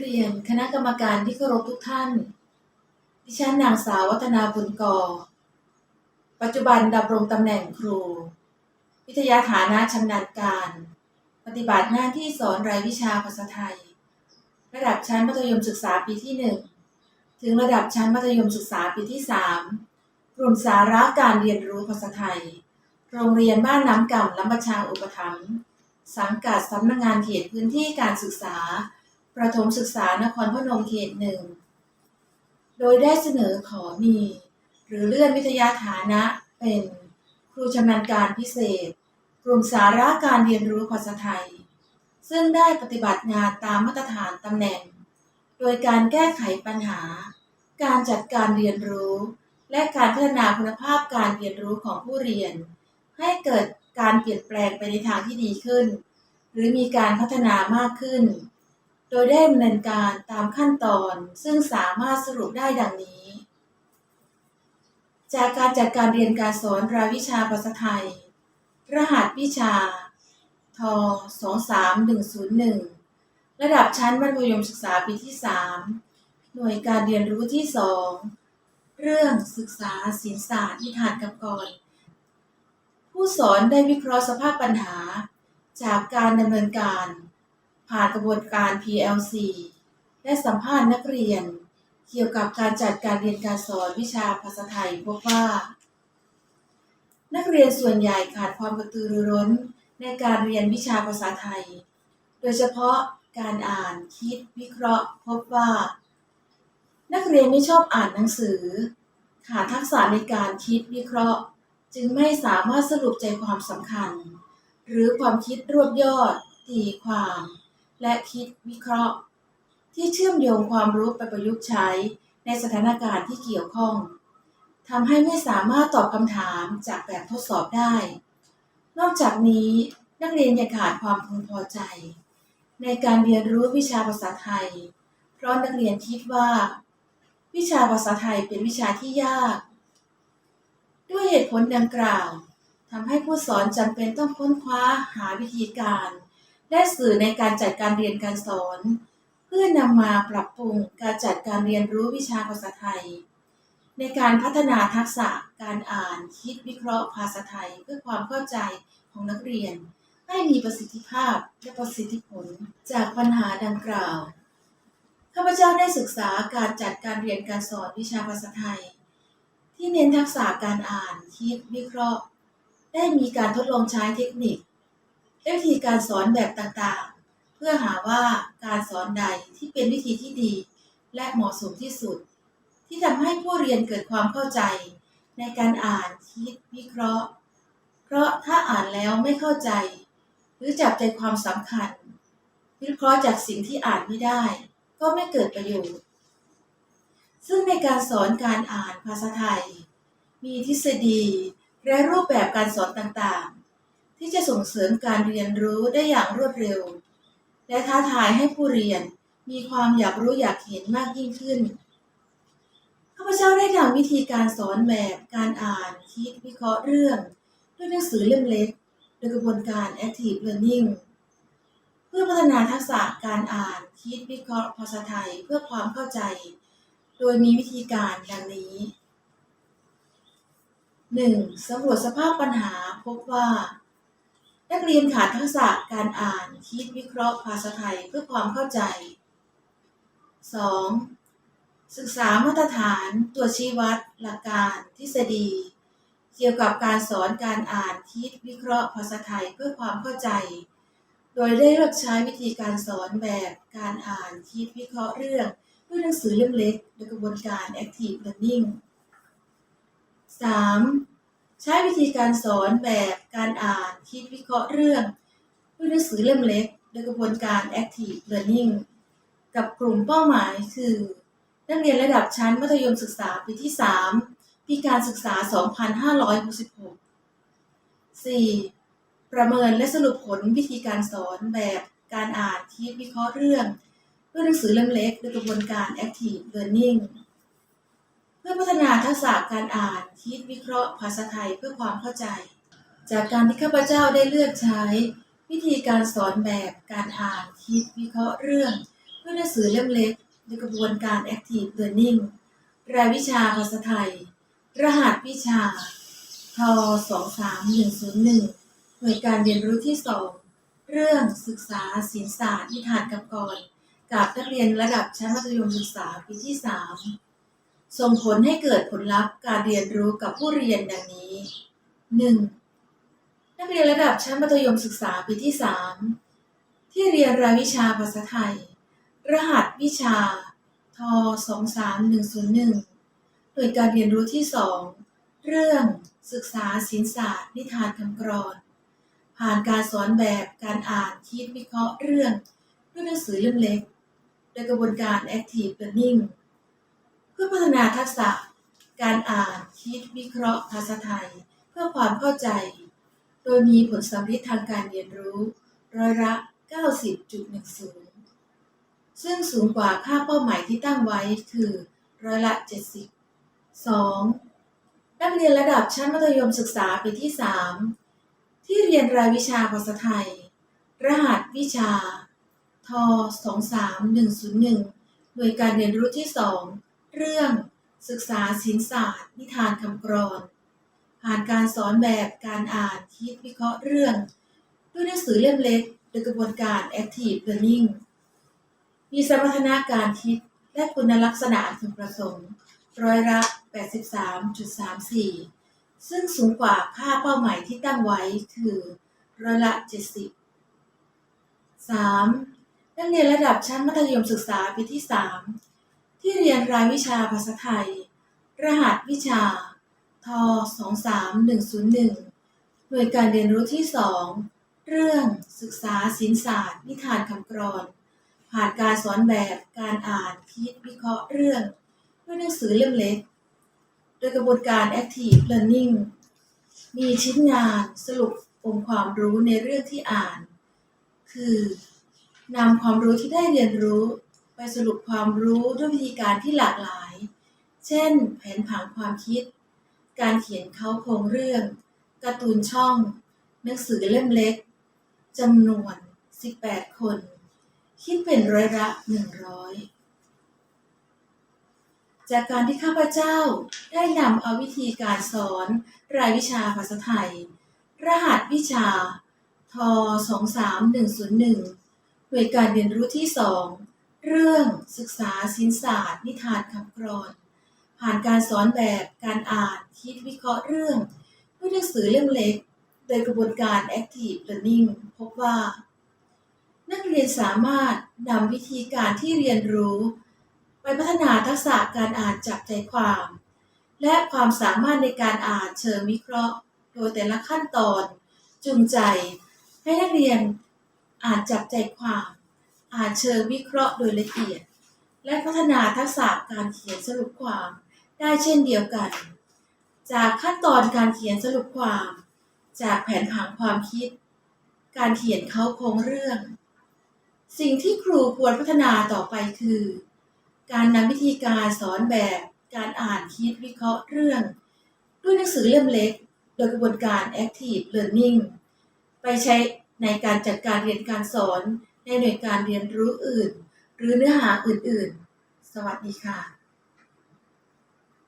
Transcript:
เรียนคณะกรรมการที่เคารพทุกท่าน ดิฉันนางสาววัฒนาบุญกอ ปัจจุบันดำรงตำแหน่งครู วิทยาฐานะชำนาญการ ปฏิบัติหน้าที่สอนรายวิชาภาษาไทย ระดับชั้นมัธยมศึกษาปีที่ 1 ถึงระดับชั้นมัธยมศึกษาปีที่ 3 กลุ่มสาระการเรียนรู้ภาษาไทย โรงเรียนบ้านน้ำก่ำลำปะชางอุปถัมภ์สังกัดสำนักงานเขตพื้นที่การศึกษา ประถมศึกษานครพนมเขตหนึ่ง โดยได้เสนอขอมี หรือเลื่อนวิทยาฐานะเป็นครูชำนาญการพิเศษ กลุ่มสาระการเรียนรู้ภาษาไทย ซึ่งได้ปฏิบัติงานตามมาตรฐานตำแหน่ง โดยการแก้ไขปัญหา การจัดการเรียนรู้ และการพัฒนาคุณภาพการเรียนรู้ของผู้เรียน ให้เกิดการเปลี่ยนแปลงไปในทางที่ดีขึ้น หรือมีการพัฒนามากขึ้น โดยได้ดำเนินการตามขั้นตอนซึ่งสามารถสรุปได้ดังนี้ จากการจัดการเรียนการสอนรายวิชาภาษาไทย รหัสวิชา ท 23101 ระดับชั้นมัธยมศึกษาปีที่ 3 หน่วยการเรียนรู้ที่ 2 เรื่องศึกษาศิลศาสตร์นิทานกับกร ผู้สอนได้วิเคราะห์สภาพปัญหา จากการดำเนินการ ผ่านกระบวนการ PLC และสัมภาษณ์นักเรียน เกี่ยวกับการจัดการเรียนการสอนวิชาภาษาไทยพบว่า นักเรียนส่วนใหญ่ขาดความกระตือรือร้นในการเรียนวิชาภาษาไทย โดยเฉพาะการอ่านคิดวิเคราะห์ พบว่า นักเรียนไม่ชอบอ่านหนังสือ ขาดทักษะในการคิดวิเคราะห์ จึงไม่สามารถสรุปใจความสำคัญ หรือความคิดรวบยอดตีความ และคิดวิเคราะห์ ที่เชื่อมโยงความรู้ไปประยุกต์ใช้ในสถานการณ์ที่เกี่ยวข้องทำให้ไม่สามารถตอบคำถามจากแบบทดสอบได้ นอกจากนี้นักเรียนยังขาดความพึงพอใจ ในการเรียนรู้วิชาภาษาไทย เพราะนักเรียนคิดว่า วิชาภาษาไทยเป็นวิชาที่ยาก ด้วยเหตุผลดังกล่าวทำให้ผู้สอนจำเป็นต้องค้นคว้าหาวิธีการ และสื่อในการจัดการเรียนการสอน เพื่อนำมาปรับปรุงการจัดการเรียนรู้วิชาภาษาไทย ในการพัฒนาทักษะการอ่านคิดวิเคราะห์ภาษาไทย เพื่อความเข้าใจของนักเรียน ให้มีประสิทธิภาพและประสิทธิผลจากปัญหาดังกล่าวข้าพเจ้าได้ศึกษาการจัดการเรียนการสอนวิชาภาษาไทย ที่เน้นทักษะการอ่านคิดวิเคราะห์ ได้มีการทดลองใช้เทคนิค และวิธีการสอนแบบต่างๆ เพื่อหาว่าการสอนใดที่เป็นวิธีที่ดี และเหมาะสมที่สุด ที่ทำให้ผู้เรียนเกิดความเข้าใจ ในการอ่านคิดวิเคราะห์ เพราะถ้าอ่านแล้วไม่เข้าใจ หรือจับใจความสำคัญ วิเคราะห์จากสิ่งที่อ่านไม่ได้ ก็ไม่เกิดประโยชน์ ซึ่งในการสอนการอ่านภาษาไทย มีทฤษฎีและรูปแบบการสอนต่างๆ ที่จะส่งเสริมการเรียนรู้ได้อย่างรวดเร็ว และท้าทายให้ผู้เรียนมีความอยากรู้อยากเห็นมากยิ่งขึ้นข้าพเจ้าได้นำวิธีการสอนแบบการอ่านคิดวิเคราะห์เรื่อง ด้วยหนังสือเล่มเล็กโดยกระบวนการ Active Learning เพื่อพัฒนาทักษะการอ่านคิดวิเคราะห์ภาษาไทยเพื่อความเข้าใจ โดยมีวิธีการดังนี้ 1. สำรวจสภาพปัญหาพบว่า นักเรียนขาดทักษะการอ่านคิดวิเคราะห์ภาษาไทยเพื่อความเข้าใจ 2. ศึกษามาตรฐานตัวชี้วัด หลักการทฤษฎี เกี่ยวกับการสอนการอ่านคิดวิเคราะห์ภาษาไทยเพื่อความเข้าใจ โดยได้เลือกใช้วิธีการสอนแบบการอ่านคิดวิเคราะห์เรื่องด้วยหนังสือเล่มเล็กโดยกระบวนการ Active Learning 3. ใช้วิธีการสอนแบบการอ่านคิดวิเคราะห์เรื่องด้วยหนังสือเล่มเล็ก โดยกระบวนการ Active Learning กับกลุ่มเป้าหมายคือ นักเรียนระดับชั้นมัธยมศึกษาปีที่ 3 ปีการศึกษา 2566 4. ประเมินและสรุปผลวิธีการสอนแบบการอ่านคิดวิเคราะห์เรื่อง ด้วยหนังสือเล่มเล็กโดยกระบวนการ Active Learning เพื่อพัฒนาทักษะการอ่านคิดวิเคราะห์ภาษาไทยเพื่อความเข้าใจ จากการที่ข้าพเจ้าได้เลือกใช้ วิธีการสอนแบบการอ่านคิดวิเคราะห์เรื่องด้วยหนังสือเล่มเล็กในกระบวนการ Active Learning รายวิชาภาษาไทย รหัสวิชาท23101 หน่วยการเรียนรู้ที่ 2 เรื่องศึกษาศิลปศาสตร์นิทานกับกร กับนักเรียนระดับชั้นมัธยมศึกษาปีที่ 3 ส่งผลให้เกิดผลลัพธ์การเรียนรู้กับผู้เรียนดังนี้ 1. นักเรียนระดับชั้นมัธยมศึกษาปีที่ 3 ที่เรียนรายวิชาภาษาไทย รหัสวิชา ท 23101 โดยการเรียนรู้ที่ 2 เรื่องศึกษาศิลศาสตร์ นิทานคำกรอน ผ่านการสอนแบบการอ่านคิดวิเคราะห์เรื่องด้วยหนังสือเล่มเล็ก โดยกระบวนการ Active Learning พื่อพัฒนาทักษะ การอ่านคิดวิเคราะห์ภาษาไทย เพื่อความเข้าใจ โดยมีผลสำลิดทางการเรียนรู้ ร้อยละ 90.10 ซึ่งสูงกว่าค่าเป้าหมายที่ตั้งไว้คือร้อยละ 70 2. นักเรียนระดับชั้นมัธยมศึกษาปีที่ 3 ที่เรียนรายวิชาภาษาไทย รหัสวิชา ท 23101 หน่วยการเรียนรู้ที่ 2 เรื่องศึกษาศิลปศาสตร์ นิทานคำกรอน ผ่านการสอนแบบการอ่านคิดวิเคราะห์เรื่อง ด้วยหนังสือเล่มเล็กโดยกระบวนการ Active Learning มีสมรรถนะการคิดและคุณลักษณะอันพึงประสงค์ ร้อยละ83.34 ซึ่งสูงกว่าค่าเป้าหมายที่ตั้งไว้คือร้อยละ 70 3. นักเรียนระดับชั้นมัธยมศึกษาปีที่ 3 ที่เรียนรายวิชาภาษาไทย รหัสวิชา ท 23101 หน่วยการเรียนรู้ที่ 2 เรื่องศึกษาศิลปศาสตร์ นิทานคำกรอน ผ่านการสอนแบบการอ่านคิดวิเคราะห์เรื่อง ด้วยหนังสือเล่มเล็ก โดยกระบวนการ Active Learning มีชิ้นงานสรุปองค์ความรู้ในเรื่องที่อ่าน คือนำความรู้ที่ได้เรียนรู้ สรุปความรู้ด้วยวิธีการที่หลากหลาย เช่น แผนผังความคิด การเขียนเข้าโครงเรื่อง การ์ตูนช่อง หนังสือเล่มเล็กจำนวน 18 คน คิดเป็นร้อยละ 100 จากการที่ข้าพเจ้าได้นำเอาวิธีการสอนรายวิชาภาษาไทย รหัสวิชาท23101 หน่วยการเรียนรู้ที่ 2 เรื่องศึกษาศิลศาสตร์ นิทานคำกรอน ผ่านการสอนแบบการอ่านคิดวิเคราะห์เรื่องด้วยหนังสือเล่มเล็ก โดยกระบวนการ Active Learning พบว่า นักเรียนสามารถนำวิธีการที่เรียนรู้ ไปพัฒนาทักษะการอ่านจับใจความ และความสามารถในการอ่านเชิงวิเคราะห์ โดยแต่ละขั้นตอนจูงใจ ให้นักเรียนอ่านจับใจความ อ่านเชิงวิเคราะห์โดยละเอียด และพัฒนาทักษะการเขียนสรุปความได้เช่นเดียวกัน จากขั้นตอนการเขียนสรุปความ จากแผนผังความคิด การเขียนเขาโครงเรื่อง สิ่งที่ครูควรพัฒนาต่อไปคือ การนำวิธีการสอนแบบการอ่านคิดวิเคราะห์เรื่อง ด้วยหนังสือเล่มเล็ก โดยกระบวนการ Active Learning ไปใช้ในการจัดการเรียนการสอน ในหน่วยการเรียนรู้อื่น หรือเนื้อหาอื่น ๆ สวัสดีค่ะ